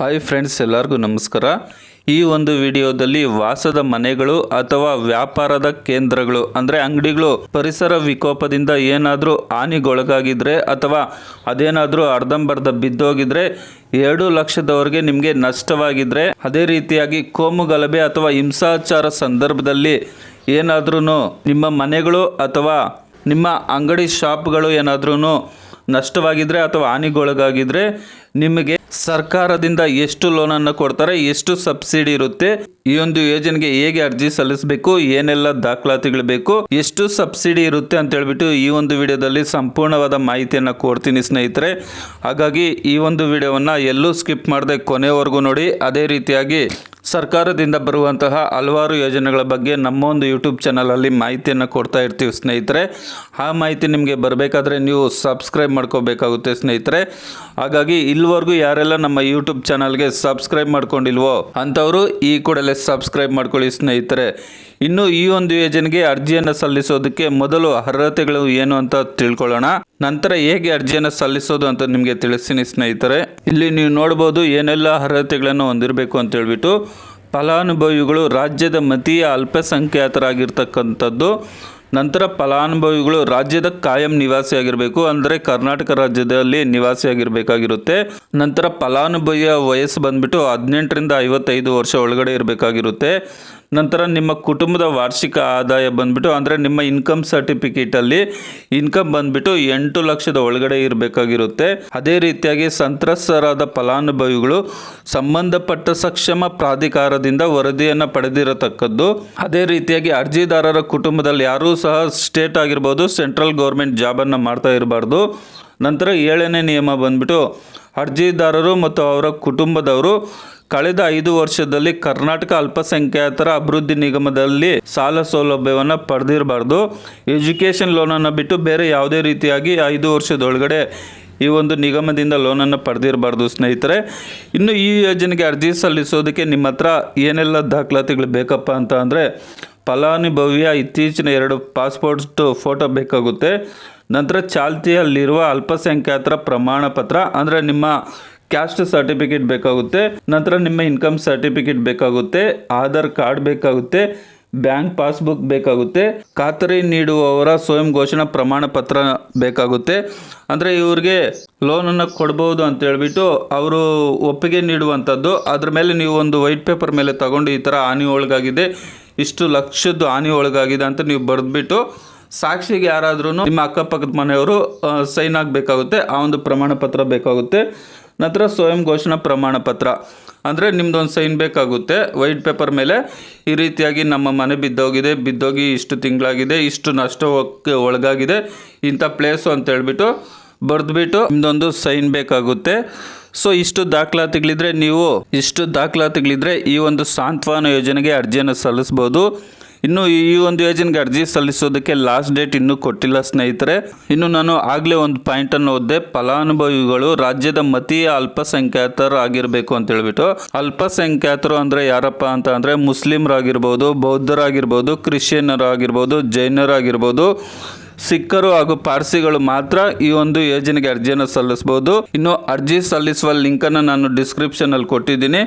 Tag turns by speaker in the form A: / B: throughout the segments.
A: Hi friends ಎಲ್ಲರಿಗೂ ನಮಸ್ಕಾರ. ಈ ಒಂದು ವಿಡಿಯೋದಲ್ಲಿ ವಾಸದ ಮನೆಗಳು ಅಥವಾ ವ್ಯಾಪಾರದ ಕೇಂದ್ರಗಳು, ಅಂದರೆ ಅಂಗಡಿಗಳು, ಪರಿಸರ ವಿಕೋಪದಿಂದ ಏನಾದರೂ ಹಾನಿಗೊಳಗಾಗಿದ್ರೆ ಅಥವಾ ಅದೇನಾದರೂ ಅರ್ಧಂಬರ್ಧ ಬಿದ್ದೋಗಿದ್ರೆ ಎರಡು ಲಕ್ಷದವರೆಗೆ ನಿಮಗೆ ನಷ್ಟವಾಗಿದ್ರೆ, ಅದೇ ರೀತಿಯಾಗಿ ಕೋಮು ಗಲಭೆ ಅಥವಾ ಹಿಂಸಾಚಾರ ಸಂದರ್ಭದಲ್ಲಿ ಏನಾದ್ರೂ ನಿಮ್ಮ ಮನೆಗಳು ಅಥವಾ ನಿಮ್ಮ ಅಂಗಡಿ ಶಾಪ್ಗಳು ಏನಾದ್ರೂ ನಷ್ಟವಾಗಿದ್ರೆ ಅಥವಾ ಹಾನಿಗೊಳಗಾಗಿದ್ರೆ ನಿಮಗೆ ಸರ್ಕಾರದಿಂದ ಎಷ್ಟು ಲೋನನ್ನು ಕೊಡ್ತಾರೆ, ಎಷ್ಟು ಸಬ್ಸಿಡಿ ಇರುತ್ತೆ, ಈ ಒಂದು ಯೋಜನೆಗೆ ಹೇಗೆ ಅರ್ಜಿ ಸಲ್ಲಿಸಬೇಕು, ಏನೆಲ್ಲ ದಾಖಲಾತಿಗಳು ಬೇಕು, ಎಷ್ಟು ಸಬ್ಸಿಡಿ ಇರುತ್ತೆ ಅಂತ ಹೇಳ್ಬಿಟ್ಟು ಈ ಒಂದು ವಿಡಿಯೋದಲ್ಲಿ ಸಂಪೂರ್ಣವಾದ ಮಾಹಿತಿಯನ್ನು ಕೊಡ್ತೀನಿ ಸ್ನೇಹಿತರೆ. ಹಾಗಾಗಿ ಈ ಒಂದು ವಿಡಿಯೋವನ್ನು ಎಲ್ಲೂ ಸ್ಕಿಪ್ ಮಾಡದೆ ಕೊನೆವರೆಗೂ ನೋಡಿ. ಅದೇ ರೀತಿಯಾಗಿ ಸರ್ಕಾರದಿಂದ ಬರುವಂತಹ ಹಲವಾರು ಯೋಜನೆಗಳ ಬಗ್ಗೆ ನಮ್ಮ ಒಂದು ಯೂಟ್ಯೂಬ್ ಚಾನಲಲ್ಲಿ ಮಾಹಿತಿಯನ್ನು ಕೊಡ್ತಾ ಇರ್ತೀವಿ ಸ್ನೇಹಿತರೆ. ಆ ಮಾಹಿತಿ ನಿಮಗೆ ಬರಬೇಕಾದ್ರೆ ನೀವು ಸಬ್ಸ್ಕ್ರೈಬ್ ಮಾಡ್ಕೋಬೇಕಾಗುತ್ತೆ ಸ್ನೇಹಿತರೆ. ಹಾಗಾಗಿ ಇಲ್ಲಿವರೆಗೂ ಯಾರೆಲ್ಲ ನಮ್ಮ ಯೂಟ್ಯೂಬ್ ಚಾನಲ್ಗೆ ಸಬ್ಸ್ಕ್ರೈಬ್ ಮಾಡ್ಕೊಂಡಿಲ್ವೋ ಅಂಥವರು ಈ ಕೂಡಲೇ ಸಬ್ಸ್ಕ್ರೈಬ್ ಮಾಡ್ಕೊಳ್ಳಿ ಸ್ನೇಹಿತರೆ. ಇನ್ನು ಈ ಒಂದು ಯೋಜನೆಗೆ ಅರ್ಜಿಯನ್ನು ಸಲ್ಲಿಸೋದಕ್ಕೆ ಮೊದಲು ಅರ್ಹತೆಗಳು ಏನು ಅಂತ ತಿಳ್ಕೊಳ್ಳೋಣ. ನಂತರ ಹೇಗೆ ಅರ್ಜಿಯನ್ನು ಸಲ್ಲಿಸೋದು ಅಂತ ನಿಮಗೆ ತಿಳಿಸ್ತೀನಿ ಸ್ನೇಹಿತರೆ. ಇಲ್ಲಿ ನೀವು ನೋಡ್ಬೋದು ಏನೆಲ್ಲ ಅರ್ಹತೆಗಳನ್ನು ಹೊಂದಿರಬೇಕು ಅಂತ ಹೇಳ್ಬಿಟ್ಟು ಫಲಾನುಭವಿಗಳು ರಾಜ್ಯದ ಮತೀಯ ಅಲ್ಪಸಂಖ್ಯಾತರಾಗಿರ್ತಕ್ಕಂಥದ್ದು. ನಂತರ ಫಲಾನುಭವಿಗಳು ರಾಜ್ಯದ ಕಾಯಂ ನಿವಾಸಿಯಾಗಿರಬೇಕು ಅಂದರೆ ಕರ್ನಾಟಕ ರಾಜ್ಯದಲ್ಲಿ ನಿವಾಸಿಯಾಗಿರಬೇಕಾಗಿರುತ್ತೆ ನಂತರ ಫಲಾನುಭವಿಯ ವಯಸ್ಸು ಬಂದ್ಬಿಟ್ಟು ಹದಿನೆಂಟರಿಂದ ಐವತ್ತೈದು ವರ್ಷ ಒಳಗಡೆ ಇರಬೇಕಾಗಿರುತ್ತೆ. ನಂತರ ನಿಮ್ಮ ಕುಟುಂಬದ ವಾರ್ಷಿಕ ಆದಾಯ ಬಂದ್ಬಿಟ್ಟು, ಅಂದರೆ ನಿಮ್ಮ ಇನ್ಕಮ್ ಸರ್ಟಿಫಿಕೇಟಲ್ಲಿ ಇನ್ಕಮ್ ಬಂದ್ಬಿಟ್ಟು ಎಂಟು ಲಕ್ಷದ ಒಳಗಡೆ ಇರಬೇಕಾಗಿರುತ್ತೆ. ಅದೇ ರೀತಿಯಾಗಿ ಸಂತ್ರಸ್ತರಾದ ಫಲಾನುಭವಿಗಳು ಸಂಬಂಧಪಟ್ಟ ಸಕ್ಷಮ ಪ್ರಾಧಿಕಾರದಿಂದ ವರದಿಯನ್ನು ಪಡೆದಿರತಕ್ಕದ್ದು. ಅದೇ ರೀತಿಯಾಗಿ ಅರ್ಜಿದಾರರ ಕುಟುಂಬದಲ್ಲಿ ಯಾರೂ ಸಹ ಸ್ಟೇಟ್ ಆಗಿರ್ಬೋದು, ಸೆಂಟ್ರಲ್ ಗೌರ್ಮೆಂಟ್ ಜಾಬನ್ನು ಮಾಡ್ತಾ ಇರಬಾರ್ದು. ನಂತರ ಏಳನೇ ನಿಯಮ ಬಂದ್ಬಿಟ್ಟು ಅರ್ಜಿದಾರರು ಮತ್ತು ಅವರ ಕುಟುಂಬದವರು ಕಳೆದ ಐದು ವರ್ಷದಲ್ಲಿ ಕರ್ನಾಟಕ ಅಲ್ಪಸಂಖ್ಯಾತರ ಅಭಿವೃದ್ಧಿ ನಿಗಮದಲ್ಲಿ ಸಾಲ ಸೌಲಭ್ಯವನ್ನು ಪಡೆದಿರಬಾರ್ದು. ಎಜುಕೇಷನ್ ಲೋನನ್ನು ಬಿಟ್ಟು ಬೇರೆ ಯಾವುದೇ ರೀತಿಯಾಗಿ ಐದು ವರ್ಷದೊಳಗಡೆ ಈ ಒಂದು ನಿಗಮದಿಂದ ಲೋನನ್ನು ಪಡೆದಿರಬಾರ್ದು ಸ್ನೇಹಿತರೆ. ಇನ್ನು ಈ ಯೋಜನೆಗೆ ಅರ್ಜಿ ಸಲ್ಲಿಸೋದಕ್ಕೆ ನಿಮ್ಮ ಹತ್ರ ಏನೆಲ್ಲ ದಾಖಲಾತಿಗಳು ಬೇಕಪ್ಪ ಅಂತ ಅಂದರೆ ಫಲಾನುಭವಿಯ ಇತ್ತೀಚಿನ ಎರಡು ಪಾಸ್ಪೋರ್ಟ್ ಫೋಟೋ ಬೇಕಾಗುತ್ತೆ. ನಂತರ ಚಾಲ್ತಿಯಲ್ಲಿರುವ ಅಲ್ಪಸಂಖ್ಯಾತರ ಪ್ರಮಾಣ ಪತ್ರ ಅಂದರೆ ನಿಮ್ಮ ಕ್ಯಾಸ್ಟ್ ಸರ್ಟಿಫಿಕೇಟ್ ಬೇಕಾಗುತ್ತೆ. ನಂತರ ನಿಮ್ಮ ಇನ್ಕಮ್ ಸರ್ಟಿಫಿಕೇಟ್ ಬೇಕಾಗುತ್ತೆ. ಆಧಾರ್ ಕಾರ್ಡ್ ಬೇಕಾಗುತ್ತೆ. ಬ್ಯಾಂಕ್ ಪಾಸ್ಬುಕ್ ಬೇಕಾಗುತ್ತೆ. ಖಾತರಿ ನೀಡುವವರ ಸ್ವಯಂ ಘೋಷಣಾ ಪ್ರಮಾಣ ಪತ್ರ ಬೇಕಾಗುತ್ತೆ. ಅಂದರೆ ಇವ್ರಿಗೆ ಲೋನನ್ನು ಕೊಡ್ಬೋದು ಅಂತ ಹೇಳ್ಬಿಟ್ಟು ಅವರು ಒಪ್ಪಿಗೆ ನೀಡುವಂಥದ್ದು. ಅದ್ರ ಮೇಲೆ ನೀವು ಒಂದು ವೈಟ್ ಪೇಪರ್ ಮೇಲೆ ತಗೊಂಡು ಈ ಥರ ಹಾನಿ ಒಳಗಾಗಿದೆ. ಇಷ್ಟು ಲಕ್ಷದ್ದು ಹಾನಿ ಒಳಗಾಗಿದೆ ಅಂತ ನೀವು ಬರೆದ್ಬಿಟ್ಟು ಸಾಕ್ಷಿಗೆ ಯಾರಾದ್ರೂ ನಿಮ್ಮ ಅಕ್ಕಪಕ್ಕದ ಮನೆಯವರು ಸೈನ್ ಆಗಬೇಕಾಗುತ್ತೆ. ಆ ಒಂದು ಪ್ರಮಾಣ ಪತ್ರ ಬೇಕಾಗುತ್ತೆ. ನಂತರ ಸ್ವಯಂ ಘೋಷಣಾ ಪ್ರಮಾಣ ಪತ್ರ. ಅಂದರೆ ನಿಮ್ಮದೊಂದು ಸೈನ್ ಬೇಕಾಗುತ್ತೆ. ವೈಟ್ ಪೇಪರ್ ಮೇಲೆ ಈ ರೀತಿಯಾಗಿ ನಮ್ಮ ಮನೆ ಬಿದ್ದೋಗಿದೆ, ಬಿದ್ದೋಗಿ ಇಷ್ಟು ತಿಂಗಳಾಗಿದೆ, ಇಷ್ಟು ನಷ್ಟ ಒಳಗಾಗಿದೆ, ಇಂಥ ಪ್ಲೇಸು ಅಂತ ಹೇಳ್ಬಿಟ್ಟು ಬರೆದ್ಬಿಟ್ಟು ನಿಮ್ದೊಂದು ಸೈನ್ ಬೇಕಾಗುತ್ತೆ. ಸೊ ಇಷ್ಟು ದಾಖಲಾತಿಗಳಿದ್ರೆ ನೀವು ಇಷ್ಟು ದಾಖಲಾತಿಗಳಿದ್ರೆ ಈ ಒಂದು ಸಾಂತ್ವನ ಯೋಜನೆಗೆ ಅರ್ಜಿಯನ್ನು ಸಲ್ಲಿಸ್ಬೋದು. ಇನ್ನು ಈ ಒಂದು ಯೋಜನೆಗೆ ಅರ್ಜಿ ಸಲ್ಲಿಸೋದಕ್ಕೆ ಲಾಸ್ಟ್ ಡೇಟ್ ಇನ್ನೂ ಕೊಟ್ಟಿಲ್ಲ ಸ್ನೇಹಿತರೆ. ಇನ್ನು ನಾನು ಆಗಲೇ ಒಂದು ಪಾಯಿಂಟನ್ನು ಓದ್ದೆ. ಫಲಾನುಭವಿಗಳು ರಾಜ್ಯದ ಮತೀಯ ಅಲ್ಪಸಂಖ್ಯಾತರು ಆಗಿರಬೇಕು ಅಂತ ಹೇಳ್ಬಿಟ್ಟು. ಅಲ್ಪಸಂಖ್ಯಾತರು ಅಂದರೆ ಯಾರಪ್ಪ ಅಂತ ಅಂದರೆ ಮುಸ್ಲಿಮರಾಗಿರ್ಬೋದು, ಬೌದ್ಧರಾಗಿರ್ಬೋದು, ಕ್ರಿಶ್ಚಿಯನ್ನರಾಗಿರ್ಬೋದು, ಜೈನರಾಗಿರ್ಬೋದು. ಸಿಖ್ಖರು ಹಾಗೂ ಪಾರ್ಸಿಗಳು ಮಾತ್ರ ಈ ಒಂದು ಯೋಜನೆಗೆ ಅರ್ಜಿಯನ್ನು ಸಲ್ಲಿಸಬಹುದು. ಇನ್ನು ಅರ್ಜಿ ಸಲ್ಲಿಸುವ ಲಿಂಕನ್ನು ನಾನು ಡಿಸ್ಕ್ರಿಪ್ಷನ್ ಅಲ್ಲಿ ಕೊಟ್ಟಿದ್ದೀನಿ.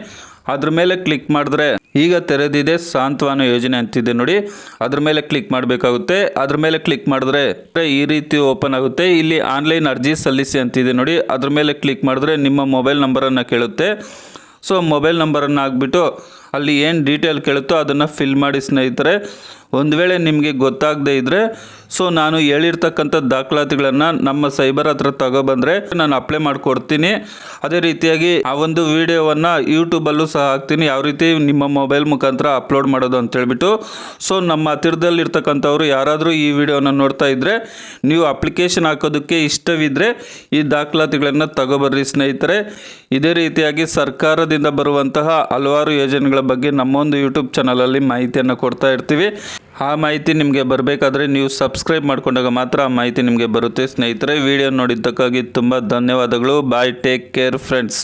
A: ಅದ್ರ ಮೇಲೆ ಕ್ಲಿಕ್ ಮಾಡಿದ್ರೆ ಈಗ ತೆರೆದಿದೆ ಸಾಂತ್ವನ ಯೋಜನೆ ಅಂತಿದೆ ನೋಡಿ. ಅದ್ರ ಮೇಲೆ ಕ್ಲಿಕ್ ಮಾಡಬೇಕಾಗುತ್ತೆ. ಅದ್ರ ಮೇಲೆ ಕ್ಲಿಕ್ ಮಾಡಿದ್ರೆ ಈ ರೀತಿ ಓಪನ್ ಆಗುತ್ತೆ. ಇಲ್ಲಿ ಆನ್ಲೈನ್ ಅರ್ಜಿ ಸಲ್ಲಿಸಿ ಅಂತಿದೆ ನೋಡಿ. ಅದ್ರ ಮೇಲೆ ಕ್ಲಿಕ್ ಮಾಡಿದ್ರೆ ನಿಮ್ಮ ಮೊಬೈಲ್ ನಂಬರನ್ನು ಕೇಳುತ್ತೆ. ಸೊ ಮೊಬೈಲ್ ನಂಬರನ್ನು ಹಾಕ್ಬಿಟ್ಟು ಅಲ್ಲಿ ಏನು ಡೀಟೇಲ್ ಕೇಳುತ್ತೋ ಅದನ್ನು ಫಿಲ್ ಮಾಡಿ ಸ್ನೇಹಿತರೆ, ಒಂದು ವೇಳೆ ನಿಮಗೆ ಗೊತ್ತಾಗದೇ ಇದ್ದರೆ ಸೊ ನಾನು ಹೇಳಿರ್ತಕ್ಕಂಥ ದಾಖಲಾತಿಗಳನ್ನು ನಮ್ಮ ಸೈಬರ್ ಹತ್ರ ತಗೊಬಂದರೆ ನಾನು ಅಪ್ಲೈ ಮಾಡಿಕೊಡ್ತೀನಿ. ಅದೇ ರೀತಿಯಾಗಿ ಆ ಒಂದು ವಿಡಿಯೋವನ್ನು ಯೂಟ್ಯೂಬಲ್ಲೂ ಸಹ ಹಾಕ್ತೀನಿ. ಯಾವ ರೀತಿ ನಿಮ್ಮ ಮೊಬೈಲ್ ಮುಖಾಂತರ ಅಪ್ಲೋಡ್ ಮಾಡೋದು ಅಂತ ಹೇಳ್ಬಿಟ್ಟು ಸೊ ನಮ್ಮ ಹತ್ತಿರದಲ್ಲಿರ್ತಕ್ಕಂಥವ್ರು ಯಾರಾದರೂ ಈ ವಿಡಿಯೋನ ನೋಡ್ತಾ ಇದ್ದರೆ ನೀವು ಅಪ್ಲಿಕೇಶನ್ ಹಾಕೋದಕ್ಕೆ ಇಷ್ಟವಿದ್ದರೆ ಈ ದಾಖಲಾತಿಗಳನ್ನು ತಗೊಬರ್ರಿ ಸ್ನೇಹಿತರೆ. ಇದೇ ರೀತಿಯಾಗಿ ಸರ್ಕಾರದಿಂದ ಬರುವಂತಹ ಹಲವಾರು ಯೋಜನೆಗಳ ಬಗ್ಗೆ ನಮ್ಮೊಂದು ಯೂಟ್ಯೂಬ್ ಚಾನಲಲ್ಲಿ ಮಾಹಿತಿಯನ್ನು ಕೊಡ್ತಾ ಇರ್ತೀವಿ. ಆ ಮಾಹಿತಿ ನಿಮಗೆ ಬರಬೇಕಾದ್ರೆ ನೀವು ಸಬ್ಸ್ಕ್ರೈಬ್ ಮಾಡ್ಕೊಂಡಾಗ ಮಾತ್ರ ಆ ಮಾಹಿತಿ ನಿಮಗೆ ಬರುತ್ತೆ. ಸ್ನೇಹಿತರೆ ವಿಡಿಯೋ ನೋಡಿದ್ದಕ್ಕಾಗಿ ತುಂಬ ಧನ್ಯವಾದಗಳು. Bye take care friends